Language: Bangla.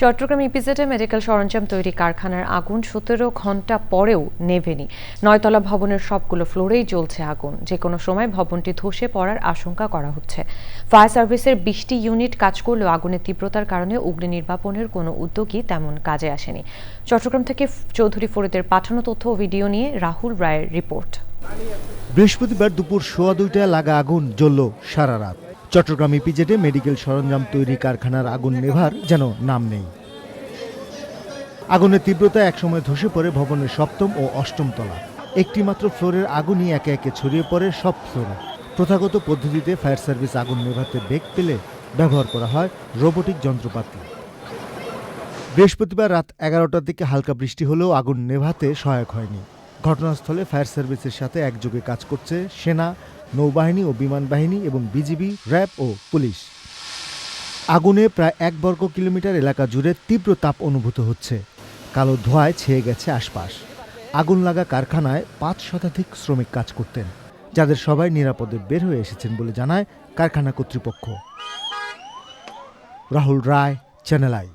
চট্টগ্রাম ইপিজেডে মেডিকেল সরঞ্জাম তৈরি কারখানার আগুন সতেরো ঘণ্টা পরেও নেভেনি। নয়তলা ভবনের সবগুলো ফ্লোরেই জ্বলছে আগুন। যে কোনো সময় ভবনটি ধসে পড়ার আশঙ্কা করা হচ্ছে। ফায়ার সার্ভিসের বিশটি ইউনিট কাজ করলেও আগুনের তীব্রতার কারণে অগ্নি নির্বাপনের কোনো উদ্যোগই তেমন কাজে আসেনি। চট্টগ্রাম থেকে চৌধুরী ফরিদের পাঠানো তথ্য ও ভিডিও নিয়ে রাহুল রায়ের রিপোর্ট। বৃহস্পতিবার দুপুর সোয়া দুইটায় লাগা আগুন জ্বলল সারা রাত। চট্টগ্রাম ইপিজেডে মেডিকেল সরঞ্জাম তৈরি কারখানার আগুন নেভার যেন নাম নেই। আগুনের তীব্রতা একসময় ধসে পড়ে ভবনের সপ্তম ও অষ্টম তলা। একটি মাত্র ফ্লোরের আগুনই একে একে ছড়িয়ে পড়ে সব ফ্লোরে। প্রথাগত পদ্ধতিতে ফায়ার সার্ভিস আগুন নেভাতে বেগ পেলে ব্যবহার করা হয় রোবোটিক যন্ত্রপাতি। বৃহস্পতিবার রাত এগারোটার দিকে হালকা বৃষ্টি হলেও আগুন নেভাতে সহায়ক হয়নি। ঘটনাস্থলে ফায়ার সার্ভিসের সাথে একযোগে কাজ করছে সেনা নৌবাহিনী ও বিমান বাহিনী এবং বিজিবি, র্যাব ও পুলিশ। আগুনে প্রায় এক বর্গ কিলোমিটার এলাকা জুড়ে তীব্র তাপ অনুভূত হচ্ছে। কালো ধোঁয়ায় ছেয়ে গেছে আশপাশ। আগুন লাগা কারখানায় পাঁচ শতাধিক শ্রমিক কাজ করতেন, যাদের সবাই নিরাপদে বের হয়ে এসেছেন বলে জানায় কারখানা কর্তৃপক্ষ। রাহুল রায় চ্যানেল আই